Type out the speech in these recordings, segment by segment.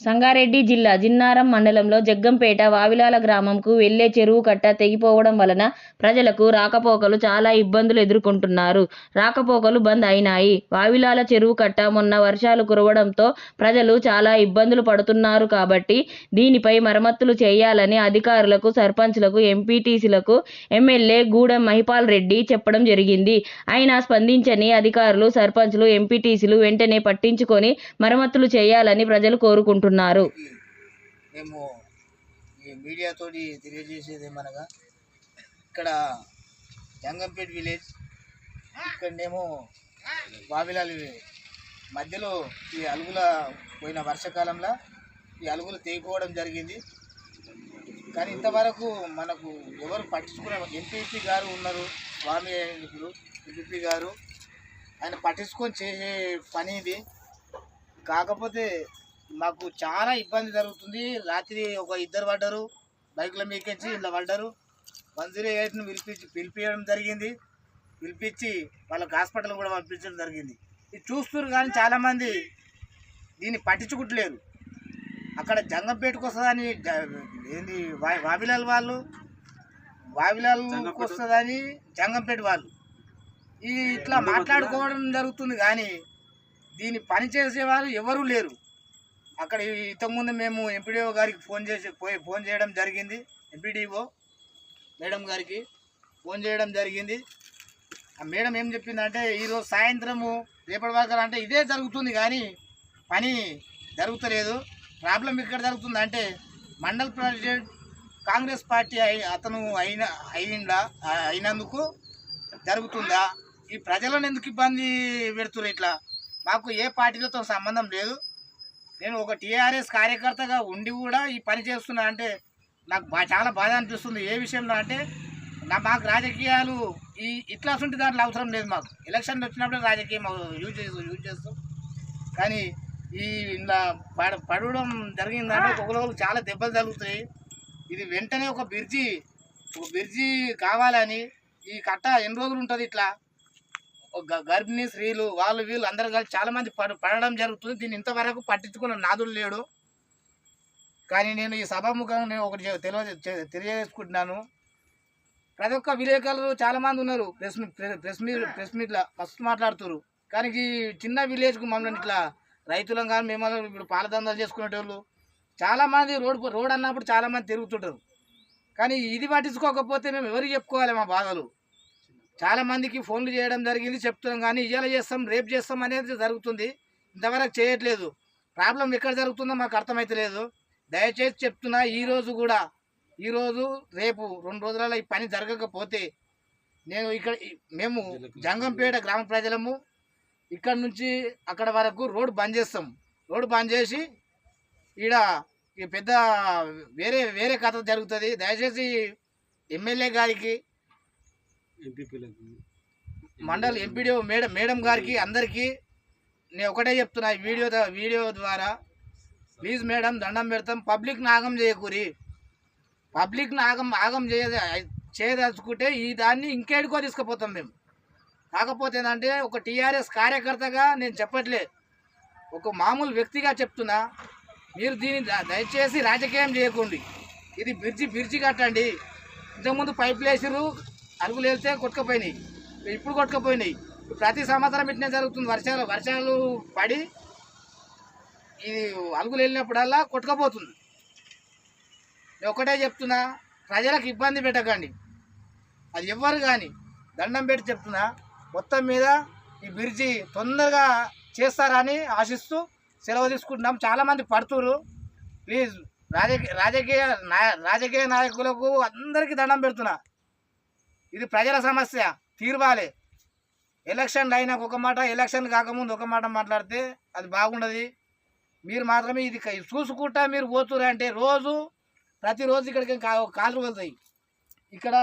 సంగారెడ్డి జిల్లా జిన్నారం మండలంలో జగ్గంపేట వావిలాల గ్రామంకు వెళ్ళే చెరువు కట్ట తెగిపోవడం వలన ప్రజలకు రాకపోకలు చాలా ఇబ్బందులు ఎదుర్కొంటున్నారు. రాకపోకలు బంద్ అయినాయి. వావిలాల చెరువు కట్ట మొన్న వర్షాలు కురవడంతో ప్రజలు చాలా ఇబ్బందులు పడుతున్నారు కాబట్టి దీనిపై మరమ్మతులు చేయాలని అధికారులకు సర్పంచ్లకు ఎంపీటీసీలకు ఎమ్మెల్యే గూడెం మహిపాల్ రెడ్డి చెప్పడం జరిగింది. అయినా స్పందించని అధికారులు సర్పంచ్లు ఎంపీటీసీలు వెంటనే పట్టించుకొని మరమ్మతులు చేయాలని ప్రజలు కోరుకుంటున్నారు. మేము ఈ మీడియాతో తెలియజేసేది ఏమనగా ఇక్కడ జంగంపేట్ విలేజ్ ఇక్కడనేమో బావిలాలి మధ్యలో ఈ అలుగుల పోయిన వర్షాకాలంలో ఈ అలుగులు తెగిపోవడం జరిగింది. కానీ ఇంతవరకు మనకు ఎవరు పట్టించుకునే ఎంపీపీ గారు ఉన్నారు స్వామి ఇప్పుడు ఎంపీపీ గారు. ఆయన పట్టించుకొని చేసే పని ఇది. కాకపోతే మాకు చాలా ఇబ్బంది జరుగుతుంది. రాత్రి ఒక ఇద్దరు పడ్డారు. బైకుల మీకెచ్చి ఇలా పడ్డారు. వన్ జీరో ఎయిట్ను పిలిపించి పిలిపించడం జరిగింది. పిలిపించి వాళ్ళకి హాస్పిటల్ కూడా పంపించడం జరిగింది. ఇది చూస్తున్నారు కానీ చాలామంది దీన్ని పట్టించుకుంటలేరు. అక్కడ జంగంపేటకు వస్తుందని ఏంది వావిలాల్ వాళ్ళు వావిలాల్కి వస్తుందని జంగంపేట వాళ్ళు. ఈ ఇట్లా మాట్లాడుకోవడం జరుగుతుంది కానీ దీన్ని పని చేసేవారు ఎవరూ లేరు. అక్కడ ఇంతకుముందు మేము ఎంపీడీఓ గారికి ఫోన్ చేసి పోయి ఫోన్ చేయడం జరిగింది. ఎంపీడీఓ మేడం గారికి ఫోన్ చేయడం జరిగింది. ఆ మేడం ఏం చెప్పిందంటే ఈరోజు సాయంత్రము రేపటి వరకు అంటే ఇదే జరుగుతుంది కానీ పని జరుగుతలేదు. ప్రాబ్లం ఇక్కడ జరుగుతుంది అంటే మండల్ ప్రెసిడెంట్ కాంగ్రెస్ పార్టీ అయి అతను అయిన అయిందా అయినందుకు జరుగుతుందా? ఈ ప్రజలను ఎందుకు ఇబ్బంది పెడుతున్నారు ఇట్లా? మాకు ఏ పార్టీలతో సంబంధం లేదు. నేను ఒక టీఆర్ఎస్ కార్యకర్తగా ఉండి కూడా ఈ పని చేస్తున్నా అంటే నాకు చాలా బాధ అనిపిస్తుంది. ఏ విషయంలో అంటే నా మాకు రాజకీయాలు ఈ ఇట్లా ఉంటే దాంట్లో అవసరం లేదు మాకు. ఎలక్షన్ వచ్చినప్పుడు రాజకీయం యూజ్ చేస్తూ యూజ్ చేస్తాం. కానీ ఈ ఇలా పడ పడడం జరిగిందంటే ఒకరికి చాలా దెబ్బలు తగులుతాయి. ఇది వెంటనే ఒక బ్రిడ్జి ఒక బ్రిడ్జి కావాలని ఈ కట్ట ఎన్ని రోజులు ఉంటుంది ఇట్లా? గర్భిణీ స్త్రీలు వాళ్ళు వీళ్ళు అందరూ కలిసి చాలా మంది పడ పడడం జరుగుతుంది. దీన్ని ఇంతవరకు పట్టించుకున్న నాదులు లేడు. కానీ నేను ఈ సభాముఖం నేను ఒకటి తెలియ తెలియజేసుకుంటున్నాను. ప్రతి ఒక్క విలేకరులు చాలా మంది ఉన్నారు. ప్రెస్ ప్రెస్ మీట్ ప్రెస్ మీట్లో మస్తు మాట్లాడుతున్నారు కానీ ఈ చిన్న విలేజ్కు మమ్మల్ని ఇట్లా రైతులం కానీ మేము ఇప్పుడు పాలదందాలు చేసుకునేటోళ్ళు చాలామంది రోడ్ రోడ్ అన్నప్పుడు చాలామంది తిరుగుతుంటారు. కానీ ఇది పట్టించుకోకపోతే మేము ఎవరికి చెప్పుకోవాలి మా బాధలు? చాలా మందికి ఫోన్లు చేయడం జరిగింది చెప్తున్నాం కానీ ఇవాళ చేస్తాం రేపు చేస్తాం అనేది జరుగుతుంది. ఇంతవరకు చేయట్లేదు. ప్రాబ్లం ఎక్కడ జరుగుతుందో మాకు అర్థమైతలేదు. దయచేసి చెప్తున్నా ఈ రోజు కూడా ఈరోజు రేపు రెండు రోజులలో ఈ పని జరగకపోతే నేను ఇక్కడ మేము జంగంపేట గ్రామ ప్రజలము ఇక్కడ నుంచి అక్కడ వరకు రోడ్డు బంద్ చేస్తాం. రోడ్డు బంద్ చేసి ఈడ పెద్ద వేరే వేరే కథ జరుగుతుంది. దయచేసి ఎమ్మెల్యే గారికి మండల్ ఎంపీడీఓ మేడం మేడం గారికి అందరికీ నేను ఒకటే చెప్తున్నా ఈ వీడియో వీడియో ద్వారా ప్లీజ్ మేడం దండం పెడతాం. పబ్లిక్ ఆగం చేయకూరి. పబ్లిక్ ఆగం ఆగం చేయ చేయదలుచుకుంటే ఈ దాన్ని ఇంకేడుకో తీసుకుపోతాం మేము. కాకపోతే ఏంటంటే ఒక టీఆర్ఎస్ కార్యకర్తగా నేను చెప్పట్లే. ఒక మామూలు వ్యక్తిగా చెప్తున్నా మీరు దీన్ని దయచేసి రాజకీయం చేయకండి. ఇది బిర్జి బిర్జి కట్టండి. ఇంతకుముందు పైపులు వేసిరు అరుగులు వెళ్తే కొట్టుకపోయినాయి. ఇప్పుడు కొట్టుకపోయినాయి. ప్రతి సంవత్సరం ఇట్నే జరుగుతుంది. వర్షాలు వర్షాలు పడి ఇది అలుగులు వెళ్ళినప్పుడల్లా కొట్టుకపోతుంది. నేను ఒకటే చెప్తున్నా ప్రజలకు ఇబ్బంది పెట్టకండి. అది ఎవ్వరు కానీ దండం పెట్టి చెప్తున్నా మొత్తం మీద ఈ బ్రిడ్జి తొందరగా చేస్తారని ఆశిస్తూ సెలవు తీసుకుంటున్నాం. చాలామంది పడుతురు ప్లీజ్ రాజకీయ రాజకీయ నాయ రాజకీయ నాయకులకు అందరికీ దండం పెడుతున్నా. ఇది ప్రజల సమస్య. తీర్వాలి. ఎలక్షన్ అయినాక ఒక మాట ఎలక్షన్ కాకముందు ఒక మాట మాట్లాడితే అది బాగుండదు. మీరు మాత్రమే ఇది చూసుకుంటా మీరు పోతురు అంటే రోజు ప్రతిరోజు ఇక్కడికి కా- కాళ్ళు వెళ్తాయి. ఇక్కడ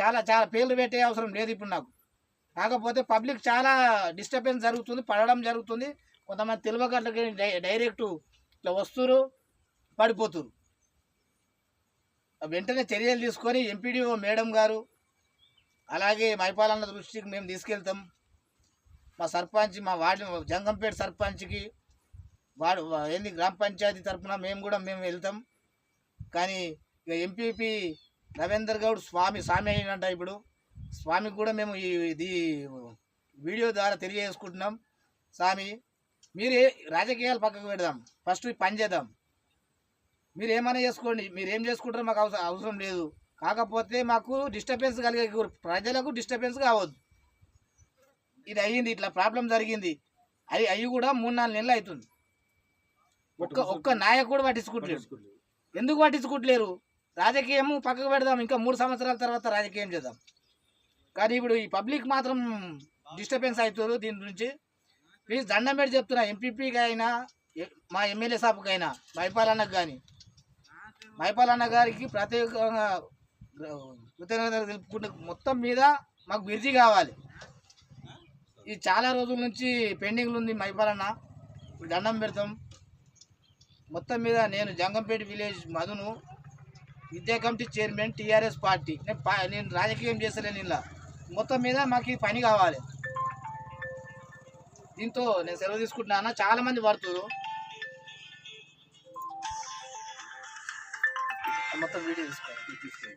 చాలా చాలా పేర్లు పెట్టే అవసరం లేదు ఇప్పుడు నాకు. కాకపోతే పబ్లిక్ చాలా డిస్టర్బెన్స్ జరుగుతుంది పడడం జరుగుతుంది. కొంతమంది తెలివగట్లకి డై- డైరెక్ట్ ఇట్లా వస్తురు పడిపోతురు వెంటనే చర్యలు తీసుకొని ఎంపీడీఓ మేడం గారు అలాగే మైపాలన్న దృష్టికి మేము తీసుకెళ్తాం. మా సర్పంచ్ మా వార్డు జంగంపేట సర్పంచ్కి వాడు ఏంది గ్రామ పంచాయతీ తరఫున మేము కూడా మేము వెళ్తాం. కానీ ఇక ఎంపీపీ రవీందర్ గౌడ్ స్వామి స్వామి అయినంట ఇప్పుడు. స్వామికి కూడా మేము ఈ ఇది వీడియో ద్వారా తెలియజేసుకుంటున్నాం. స్వామి మీరు రాజకీయాలు పక్కకు పెడదాం. ఫస్ట్ పని చేద్దాం. మీరు ఏమైనా చేసుకోండి. మీరు ఏం చేసుకుంటారో మాకు అవసరం అవసరం లేదు. కాకపోతే మాకు డిస్టర్బెన్స్ కలిగే ప్రజలకు డిస్టర్బెన్స్ కావద్దు. ఇది అయ్యింది ఇట్లా ప్రాబ్లం జరిగింది. అవి అవి కూడా మూడు నాలుగు నెలలు అవుతుంది ఒక్క ఒక్క నాయకుడు పట్టించుకుంటలేరు ఎందుకు పట్టించుకుంటలేరు? రాజకీయం పక్కకు పెడదాం ఇంకా మూడు సంవత్సరాల తర్వాత రాజకీయం చేద్దాం. కానీ ఇప్పుడు ఈ పబ్లిక్ మాత్రం డిస్టర్బెన్స్ అవుతారు దీని గురించి ప్లీజ్ దండం పెట్టి చెప్తున్నా ఎంపీపీకి అయినా మా ఎమ్మెల్యే సాబ్కి అయినా మైపాల్ అన్నకు కానీ మైపాల్ అన్న గారికి ప్రత్యేకంగా కృతజ్ఞతలు తెలుపుకుంటే మొత్తం మీద మాకు బిర్జీ కావాలి. ఇది చాలా రోజుల నుంచి పెండింగ్లు ఉంది మైపాలన్న. ఇప్పుడు దండం పెడతాం. మొత్తం మీద నేను జంగంపేట విలేజ్ మధును విద్యా కమిటీ చైర్మన్ టీఆర్ఎస్ పార్టీ. నేను నేను రాజకీయం చేస్తలేను ఇలా మొత్తం మీద మాకు పని కావాలి. దీంతో నేను సెలవు తీసుకుంటున్నాను చాలా మంది పడుతున్నారు మొత్తం వీడియో తీసుకోవాలి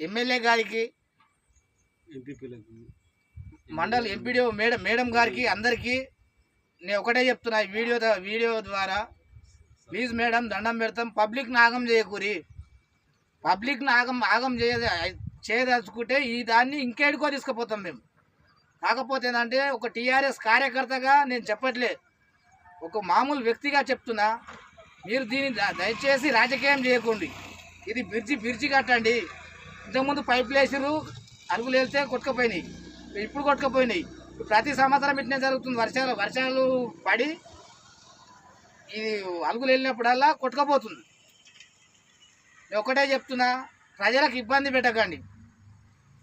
ఎమ్మెల్యే గారికి మండల్ ఎంపీడీఓ మేడం మేడం గారికి అందరికీ నేను ఒకటే చెప్తున్నా వీడియో ద- వీడియో ద్వారా ప్లీజ్ మేడం దండం పెడతాం. పబ్లిక్ నాగం చేయకూరి. పబ్లిక్ నాగం ఆగం చేయ చేయదలుచుకుంటే ఈ దాన్ని ఇంకేడుకో తీసుకుపోతాం మేము. కాకపోతే ఏంటంటే ఒక టీఆర్ఎస్ కార్యకర్తగా నేను చెప్పట్లే. ఒక మామూలు వ్యక్తిగా చెప్తున్నా. మీరు దీన్ని దయచేసి రాజకీయం చేయకండి. ఇది బ్రిడ్జి బ్రిడ్జి కట్టండి. ఇంతకుముందు పైపులు వేసారు అరుగులు వెళ్తే కొట్టుకుపోయినాయి. ఇప్పుడు కొట్టుకుపోయినాయి. ప్రతి సంవత్సరం ఇట్నే జరుగుతుంది. వర్షాలు వర్షాలు పడి ఇది అలుగులు వెళ్ళినప్పుడల్లా కొట్టుకపోతుంది. నేను ఒకటే చెప్తున్నా ప్రజలకు ఇబ్బంది పెట్టకండి.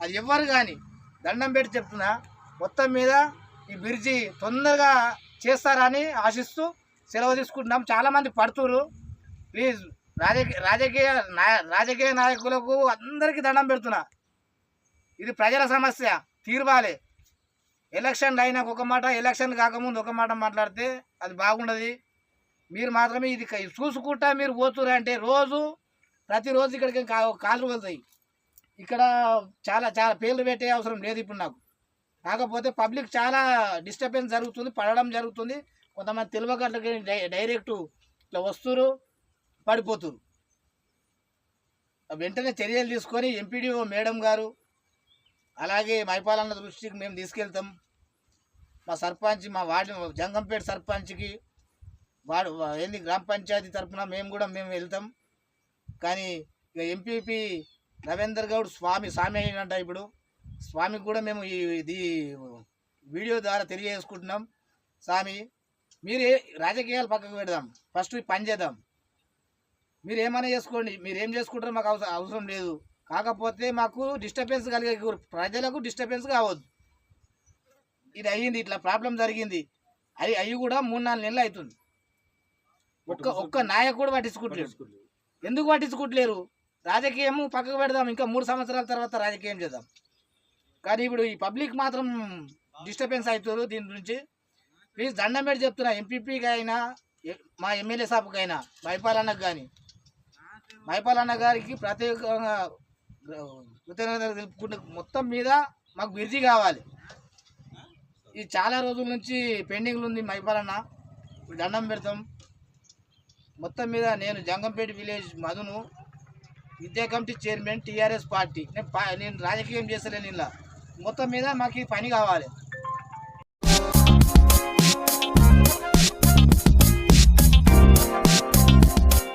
అది ఎవ్వరు కానీ దండం పెట్టి చెప్తున్నా మొత్తం మీద ఈ బ్రిడ్జి తొందరగా చేస్తారని ఆశిస్తూ సెలవు తీసుకుంటున్నాం. చాలామంది పడుతురు ప్లీజ్ రాజకీయ రాజకీయ నాయ రాజకీయ నాయకులకు అందరికీ దండం పెడుతున్నా. ఇది ప్రజల సమస్య తీర్వాలి ఎలక్షన్లు అయినాక ఒక మాట ఎలక్షన్ కాకముందు ఒక మాట మాట్లాడితే అది బాగుండదు. మీరు మాత్రమే ఇది చూసుకుంటా మీరు పోతురు అంటే రోజు ప్రతిరోజు ఇక్కడికి కాలు వెళ్తాయి. ఇక్కడ చాలా చాలా పేర్లు పెట్టే అవసరం లేదు ఇప్పుడు నాకు. కాకపోతే పబ్లిక్ చాలా డిస్టర్బెన్స్ జరుగుతుంది పడడం జరుగుతుంది. కొంతమంది తెలివగట్లకి డై- డైరెక్ట్ ఇట్లా వస్తురు పడిపోతురు వెంటనే చర్యలు తీసుకొని ఎంపీడీఓ మేడం గారు అలాగే మైపాలన్న దృష్టికి మేము తీసుకెళ్తాం. మా సర్పంచ్ మా వార్డు జంగంపేట సర్పంచ్కి వాడు ఏంది గ్రామ పంచాయతీ తరఫున మేము కూడా మేము వెళ్తాం. కానీ ఇక ఎంపీపీ రవీందర్ గౌడ్ స్వామి స్వామి అయినంట ఇప్పుడు. స్వామికి కూడా మేము ఈ ఇది వీడియో ద్వారా తెలియజేసుకుంటున్నాం. స్వామి మీరు రాజకీయాలు పక్కకు పెడదాం. ఫస్ట్ పని చేద్దాం. మీరు ఏమైనా చేసుకోండి. మీరు ఏం చేసుకుంటారో మాకు అవసరం అవసరం లేదు. కాకపోతే మాకు డిస్టర్బెన్స్ కలిగే ప్రజలకు డిస్టర్బెన్స్ కావద్దు. ఇది అయ్యింది ఇట్లా ప్రాబ్లం జరిగింది. అవి అవి కూడా మూడు నాలుగు నెలలు అవుతుంది. ఒక్క ఒక్క నాయకుడు పట్టించుకుంటలేడు ఎందుకు పట్టించుకుంటలేరు? రాజకీయం పక్కకు పెడదాం ఇంకా మూడు సంవత్సరాల తర్వాత రాజకీయం చేద్దాం. కానీ ఇప్పుడు ఈ పబ్లిక్ మాత్రం డిస్టర్బెన్స్ అవుతారు దీని గురించి. ప్లీజ్ దండం పెట్టి చెప్తున్నా ఎంపీపీకి అయినా మా ఎమ్మెల్యే సాబ్కి అయినా మైపాల్ అన్నకు కానీ మైపాల్ అన్న గారికి ప్రత్యేకంగా కృతజ్ఞతలు తెలుపుకుంటూ మొత్తం మీద మాకు బిర్జీ కావాలి. ఇది చాలా రోజుల నుంచి పెండింగ్లు ఉంది మైపాల్ అన్న. దండం పెడతాం. మొత్తం మీద నేను జంగంపేట విలేజ్ మధును విద్యా కమిటీ చైర్మన్ టీఆర్ఎస్ పార్టీ. నేను నేను రాజకీయం చేస్తలేని ఇలా. మొత్తం మీద మాకు పని కావాలి.